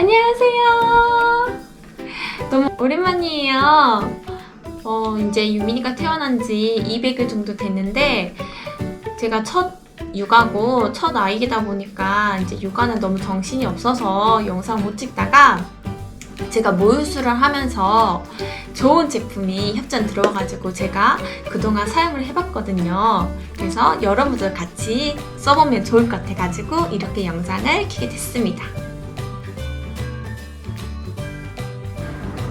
안녕하세요. 너무 오랜만이에요. 어, 이제 유민이가 태어난 지 200일 정도 됐는데, 제가 첫 육아고 첫 아이이다 보니까 이제 육아는 너무 정신이 없어서 영상 못 찍다가 제가 모유수를 하면서 좋은 제품이 협찬 들어와가지고 제가 그동안 사용을 해봤거든요. 그래서 여러분들 같이 써보면 좋을 것 같아가지고 이렇게 영상을 켜게 됐습니다.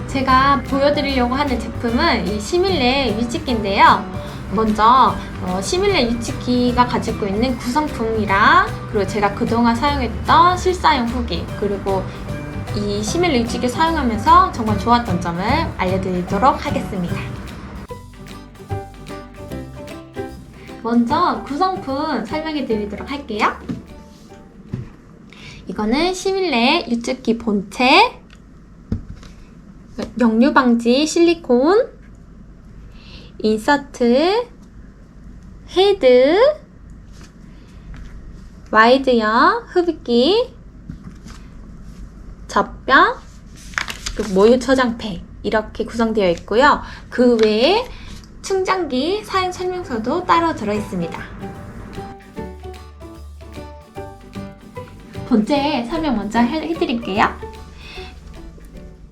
제가 보여드리려고 하는 제품은 이 시밀레 위치기인데요. 먼저 어, 시밀레 위치기가 가지고 있는 구성품이랑 그리고 제가 그동안 사용했던 실사용 후기 그리고 이 시밀레 위치기 사용하면서 정말 좋았던 점을 알려드리도록 하겠습니다. 먼저 구성품 설명해 드리도록 할게요. 이거는 시밀레 유축기 본체 역류 방지 실리콘, 인서트, 헤드, 와이드형 흡입기, 젖병, 그리고 모유 저장팩 이렇게 구성되어 있고요. 그 외에 충전기 사용 설명서도 따로 들어 있습니다. 본체 설명 먼저 해- 해드릴게요.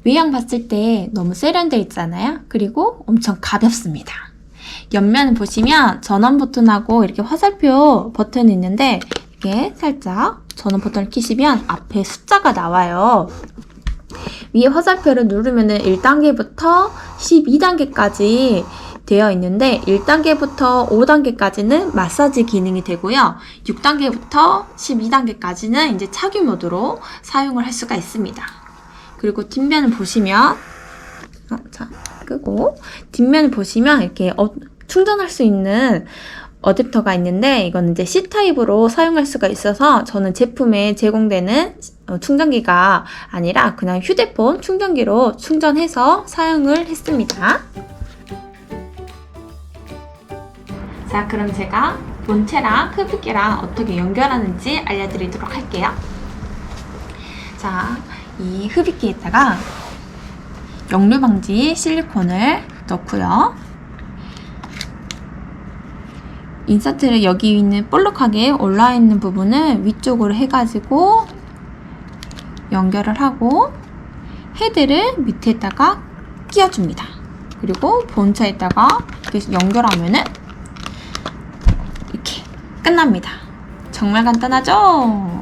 외양 봤을 때 너무 세련돼 있잖아요. 그리고 엄청 가볍습니다. 옆면 보시면 전원 버튼하고 이렇게 화살표 버튼이 있는데 이게 살짝 전원 버튼을 키시면 앞에 숫자가 나와요. 위에 화살표를 누르면 1단계부터 12단계까지 되어 있는데 1단계부터 5단계까지는 마사지 기능이 되고요. 6단계부터 12단계까지는 이제 착유 모드로 사용을 할 수가 있습니다. 그리고 뒷면을 보시면 어, 자 끄고 뒷면을 보시면 이렇게 어, 충전할 수 있는 어댑터가 있는데 이건 이제 C 타입으로 사용할 수가 있어서 저는 제품에 제공되는 어, 충전기가 아니라 그냥 휴대폰 충전기로 충전해서 사용을 했습니다. 자 그럼 제가 본체랑 흡입기랑 어떻게 연결하는지 알려드리도록 할게요. 자, 이 흡입기에다가 역류 방지 실리콘을 넣고요. 인서트를 여기 있는 볼록하게 올라 있는 부분을 위쪽으로 해가지고 연결을 하고 헤드를 밑에다가 끼워줍니다. 그리고 본체에다가 이렇게 연결하면은 이렇게 끝납니다. 정말 간단하죠?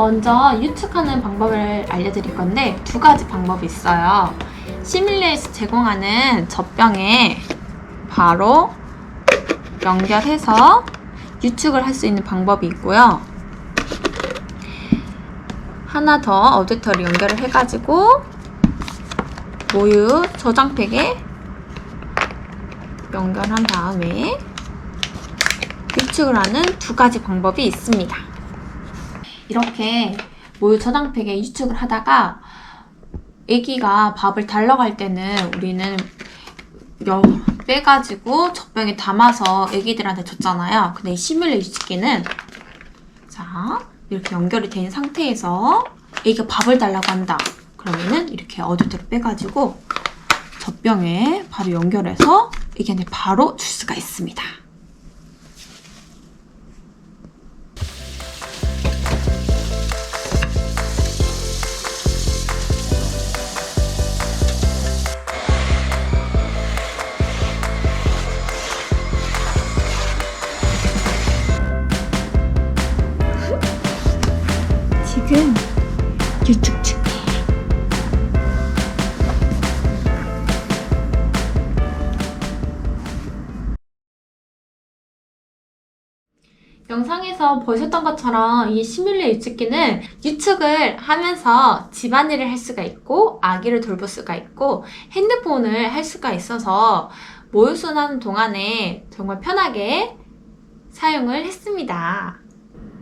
먼저 유축하는 방법을 알려드릴 건데 두 가지 방법이 있어요. 시밀레에서 제공하는 젖병에 바로 연결해서 유축을 할 수 있는 방법이 있고요. 하나 더 어댑터를 연결을 해가지고 모유 저장팩에 연결한 다음에 유축을 하는 두 가지 방법이 있습니다. 이렇게 모유 저장팩에 유축을 하다가 아기가 밥을 달러 갈 때는 우리는 여, 빼가지고 젖병에 담아서 아기들한테 줬잖아요. 근데 이 시뮬레 유축기는 자 이렇게 연결이 된 상태에서 아기가 밥을 달라고 한다. 그러면은 이렇게 어둡게 빼가지고 젖병에 바로 연결해서 아기한테 바로 줄 수가 있습니다. 영상에서 보셨던 것처럼 이 시뮬레 유축기는 유축을 하면서 집안일을 할 수가 있고 아기를 돌볼 수가 있고 핸드폰을 할 수가 있어서 모유순하는 동안에 정말 편하게 사용을 했습니다.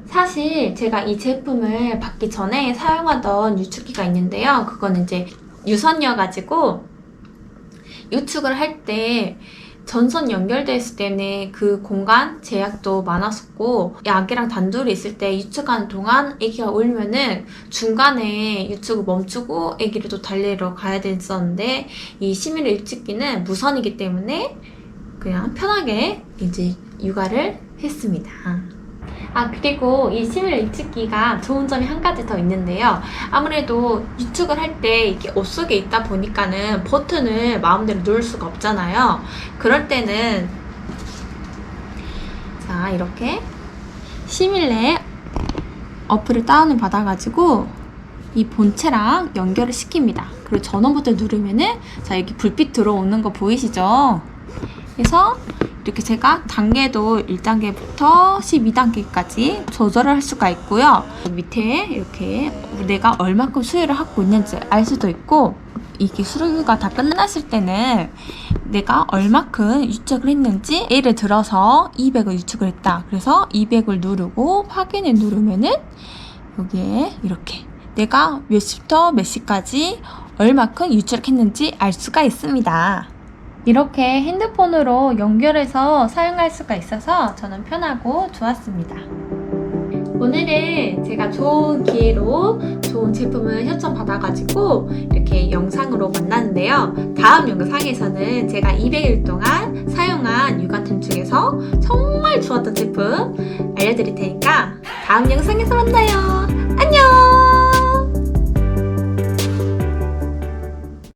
사실 제가 이 제품을 받기 전에 사용하던 유축기가 있는데요. 그거는 이제 유선이어가지고 유축을 할때 전선 연결돼 있을 때는 그 공간 제약도 많았었고 아기랑 단둘이 있을 때 유축하는 동안 아기가 울면은 중간에 유축을 멈추고 아기를 또 달래러 가야 됐었는데 이 시밀 일찍기는 무선이기 때문에 그냥 편하게 이제 육아를 했습니다. 아 그리고 이 시밀 일찍기가 좋은 점이 한 가지 더 있는데요. 아무래도 유축을 할 때 이게 옷 속에 있다 보니까는 버튼을 마음대로 누를 수가 없잖아요. 그럴 때는 자 이렇게 시밀레 어플을 다운을 받아가지고 이 본체랑 연결을 시킵니다. 그리고 전원 버튼 누르면은 자 여기 불빛 들어오는 거 보이시죠? 그래서 이렇게 제가 단계도 1단계부터 12단계까지 조절을 할 수가 있고요. 밑에 이렇게 내가 얼마큼 수유를 하고 있는지 알 수도 있고 이게 수유가 다 끝났을 때는 내가 얼마큼 유축을 했는지 예를 들어서 200을 유축을 했다. 그래서 200을 누르고 확인을 누르면은 여기에 이렇게 내가 몇 시부터 몇 시까지 얼마큼 유축했는지 알 수가 있습니다. 이렇게 핸드폰으로 연결해서 사용할 수가 있어서 저는 편하고 좋았습니다. 오늘은 제가 좋은 기회로 좋은 제품을 협찬받아가지고 이렇게 영상으로 만났는데요. 다음 영상에서는 제가 200일 동안 사용한 육아템 중에서 정말 좋았던 제품 알려드릴 테니까 다음 영상에서 만나요.